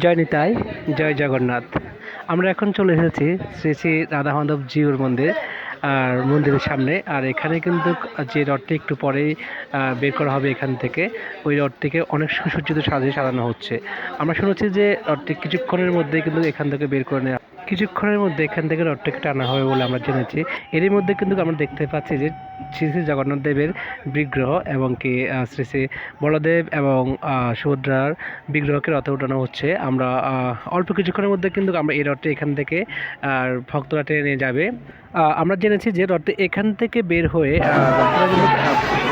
জয় নিতাই, জয় জগন্নাথ। আমরা এখন চলে এসেছি শ্রী শ্রী রাধা মাধব জিউর মন্দির, আর মন্দিরের সামনে। আর এখানে কিন্তু যে রথটি একটু পরেই বের করা হবে এখান থেকে, ওই রথটিকে অনেক সুসজ্জিত সাজিয়ে সাজানো হচ্ছে। আমরা শুনেছি যে রথটি কিছুক্ষণের মধ্যে কিন্তু এখান থেকে বের করে নেওয়া কিছুক্ষণের মধ্যে এখান থেকে রথটিকে টানা হবে বলে আমরা জেনেছি। এরই মধ্যে কিন্তু আমরা দেখতে পাচ্ছি যে শ্রী শ্রী জগন্নাথ দেবের বিগ্রহ এবং কি শ্রী শ্রী বলদেব এবং সুভদ্রার বিগ্রহকে রথে ওঠানো হচ্ছে। আমরা অল্প কিছুক্ষণের মধ্যে কিন্তু আমরা এই রথটি এখান থেকে, আর ভক্তরা টেনে যাবে। আমরা জেনেছি যে রথটি এখান থেকে বের হয়ে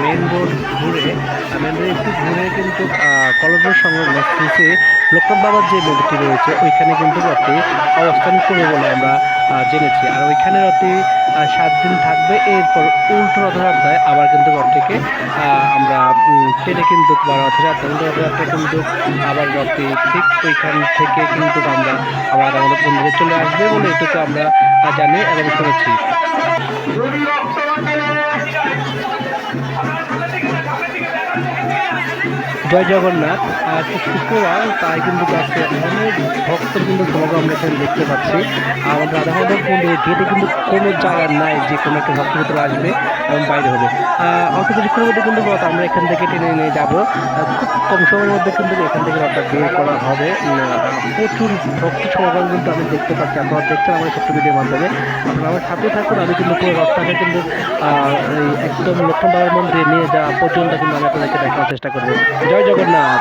মেন রোড ঘুরে মেন রোড একটু ঘুরে কিন্তু কলমের সংলগ্ন শ্রী শ্রী লোকনাথ বাবার যে মন্দিরটি রয়েছে, ওইখানে কিন্তু রথটি অবস্থান করবে বলে আমরা জেনেছি। আর ওইখানে রথটি সাত দিন থাকবে। এরপর উল্টো রথযাত্রায় আবার কিন্তু রথটিকে আমরা টেনে কিন্তু বা রথযাত্রা, উল্টো রথযাত্রা কিন্তু আবার রথটি ঠিক ওইখান থেকে কিন্তু আমরা আবার আমাদের মন্দিরে চলে আসবে বলে এটুকু আমরা জানি এবং শুনেছি। জয় জগন্নাথ আজকে শুক্রবার তাই কিন্তু আজকে অনেক ভক্ত কিন্তু সমাগম আমরা এখানে দেখতে পাচ্ছি। আর রাধা মাধব মন্দিরে গেটে কিন্তু কোনো জায়গা নাই, যে কোনো একটা ভক্ত ভিতরে আসবে। বাইরে হবে। অল্প কিছুক্ষণের মধ্যে কিন্তু রথ আমরা এখান থেকে টেনে নিয়ে যাব খুব কম সময়ের মধ্যে কিন্তু এখান থেকে রথটা বের করা হবে। প্রচুর ভক্ত সমাগম কিন্তু আমি দেখতে পাচ্ছি। আপনারা দেখছেন আমার ছোট্ট ভিডিওর মাধ্যমে। আপনারা আমার সাথে থাকুন, আমি কিন্তু পুরো রথটাকে কিন্তু একদম লক্ষ্মণ বাবার মন্দিরে নিয়ে যাওয়া পর্যন্ত কিন্তু আমি আপনাদেরকে দেখানোর চেষ্টা করব। জয় জগন্নাথ!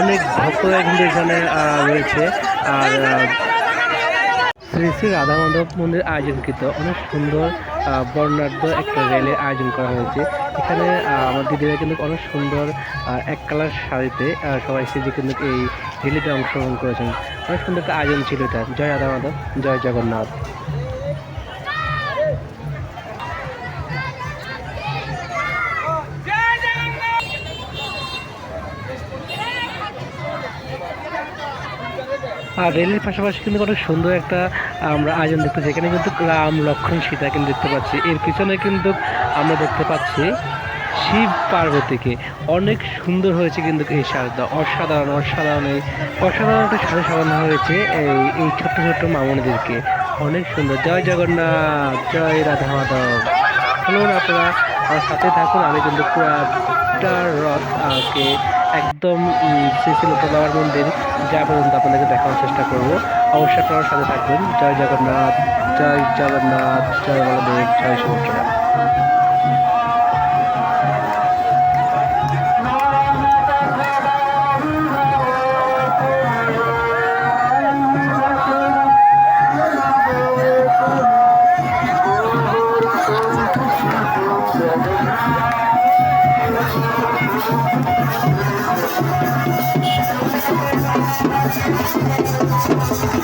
অনেক ভক্তরা কিন্তু এখানে রয়েছে। আর শ্রী শ্রী রাধা মাধব মন্দির আয়োজনকৃত অনেক সুন্দর বর্ণাঢ্য একটা রেলের আয়োজন করা হয়েছে। এখানে আমার দিদিরা কিন্তু অনেক সুন্দর এক কালার শাড়িতে সবাই সেজে কিন্তু এই রেলিতে অংশগ্রহণ করেছেন। অনেক সুন্দর একটা আয়োজন ছিল এটা। জয় রাধা মাধব জয় জগন্নাথ। আর রেলের পাশাপাশি কিন্তু অনেক সুন্দর একটা আমরা আয়োজন দেখতে পাচ্ছি। এখানে কিন্তু রাম লক্ষ্মণ সীতা কিন্তু দেখতে পাচ্ছি। এর পিছনে কিন্তু আমরা দেখতে পাচ্ছি শিব পার্বতীকে। অনেক সুন্দর হয়েছে কিন্তু এই সাজটা অসাধারণ অসাধারণ এই অসাধারণ একটা সাজে সাজানো হয়েছে এই এই ছোট্ট ছোট্ট মামনিদেরকে। অনেক সুন্দর। জয় জগন্নাথ জয় রাধা মাধব। চলুন আপনারা আমার সাথে থাকুন। আমি কিন্তু পুরাটা রথ আহ, একদম শ্রী মন্দির যা পর্যন্ত আপনাদেরকে দেখানোর চেষ্টা করব। অবশ্যই আপনারা সাথে থাকবেন। জয় জগন্নাথ জয় জগন্নাথ, জয় বলদেব, জয় সুভদ্রা।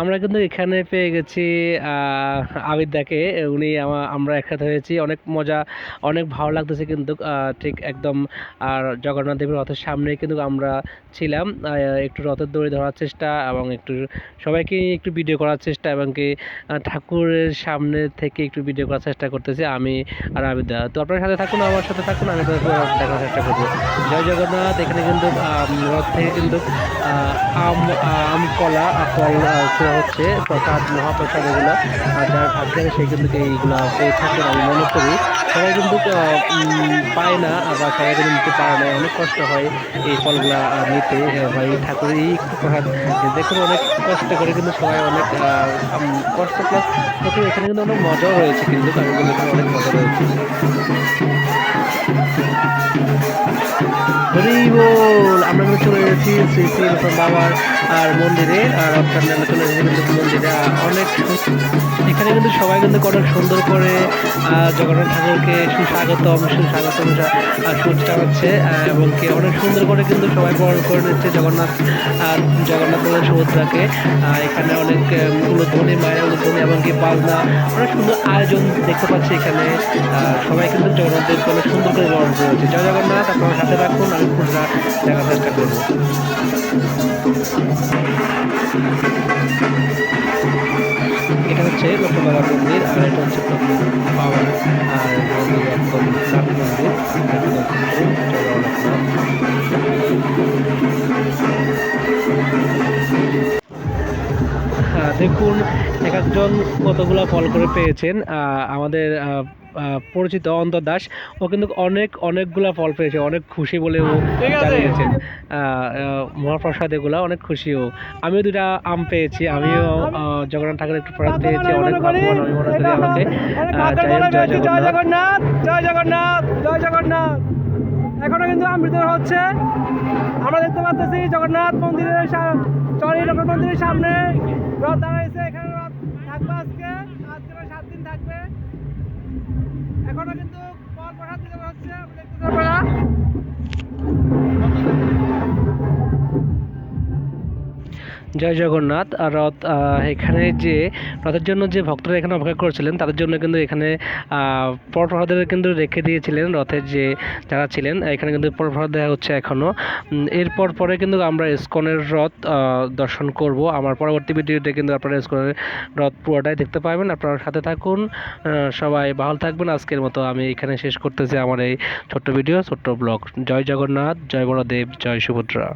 আমরা কিন্তু এখানে পেয়ে গেছি আবিদাকে উনি আমরা একসাথে হয়েছি। অনেক মজা, অনেক ভালো লাগতেছে কিন্তু ঠিক একদম, আর জগন্নাথ দেবের রথের সামনে কিন্তু আমরা ছিলাম। একটু রথের দড়ি ধরার চেষ্টা এবং একটু সবাইকে একটু ভিডিও করার চেষ্টা এবং কি ঠাকুরের সামনে থেকে একটু ভিডিও করার চেষ্টা করতেছি আমি আর আবিদা তো আপনার সাথে থাকুন, আমার সাথে থাকুন, আমি দেখার চেষ্টা করব। জয় জগন্নাথ, এখানে কিন্তু রথ থেকে কিন্তু আম আম, কলা ফল হচ্ছে প্রসাদ মহাপ্রসাদ এগুলো, আর যার ভাগ্যে সে কিন্তু এইগুলো পেয়ে থাকেন আমি মনে করি। সবাই কিন্তু পায় না বা সবাই কিন্তু নিতে পারে না, অনেক কষ্ট হয় এই ফলগুলো নিতে। বা এই ঠাকুরের এই দেখুন, অনেক কষ্ট করে কিন্তু সবাই অনেক কষ্ট প্লাস এখানে কিন্তু অনেক মজাও রয়েছে কিন্তু বলি অনেক মজা রয়েছে। হরি বল আমরা কিন্তু চলে এসেছি শ্রী শ্রী বাবার আর মন্দিরে আর আপনার আমরা চলে এসেছি মন্দিরে অনেক এখানে কিন্তু সবাই কিন্তু অনেক সুন্দর করে জগন্নাথ ঠাকুরকে সুস্বাগতম সুস্বাগতম সুচ টানাচ্ছে আহ, এবং কি অনেক সুন্দর করে কিন্তু সবাই বরণ করে নিচ্ছে জগন্নাথ জগন্নাথ এবং সুভদ্রাকে। এখানে অনেক আহ, মায়ের উলুধ্বনি এবং কি বাজনা অনেক সুন্দর আয়োজন দেখতে পাচ্ছি এখানে। সবাই কিন্তু জগন্নাথদেরকে অনেক সুন্দর করে বরণ করেছে। জয় জগন্নাথ আপনার সাথে রাখুন, আমি পুরোটা দেখার চেষ্টা করব। এটা হচ্ছে লক্ষ্মীবাবা মন্দির, আর এটা হচ্ছে বাবা আর মন্দির একদম নাট মন্দির দেখুন, এক একজন কতগুলো ফল করে পেয়েছেন। আমাদের পরিচিত অন্তর দাস। ও কিন্তু অনেক অনেকগুলা ফল পেয়েছে অনেক খুশি বলে ও জানিয়েছেন মহাপ্রসাদ এগুলা অনেক খুশি ও। আমিও দুটা আম পেয়েছি আমিও জগন্নাথ ঠাকুরের একটু প্রসাদ পেয়েছি অনেক ভাগ্যবান আমি মনে করি আমাকে। আহ, যাই হোক, জয় জগন্নাথ। জয় জগন্নাথ জয় জগন্নাথ। এখনও কিন্তু আমৃত হচ্ছে। আমরা দেখতে পাচ্ছি জগন্নাথ মন্দিরের চরী লোকের মন্দিরের সামনে রথ দাঁড়াইছে। এখানে রথ থাকবে আজকে আজকে সাত দিন থাকবে। এখনও কিন্তু কল পাঠাতে হচ্ছে দেখতে দেখতেছেন জয় জগন্নাথ। আর রথ এখানে যে রথের জন্য যে ভক্তরা এখানে অপেক্ষা করেছিলেন, তাদের জন্য কিন্তু এখানে পরপ্রসাদের কিন্তু রেখে দিয়েছিলেন রথের যে যারা ছিলেন, এখানে কিন্তু পরপ্রসাদ দেওয়া হচ্ছে এখনও এরপর পরে কিন্তু আমরা ইস্কনের রথ দর্শন করব। আমার পরবর্তী ভিডিওতে কিন্তু আপনারা ইস্কনের রথ পুরোটাই দেখতে পাবেন। আপনারা সাথে থাকুন। সবাই ভালো থাকবেন। আজকের মতো আমি এখানে শেষ করতেছি আমার এই ছোট্ট ভিডিও, ছোট্ট ব্লগ। জয় জগন্নাথ, জয় বড়দেব, জয় সুভদ্রা।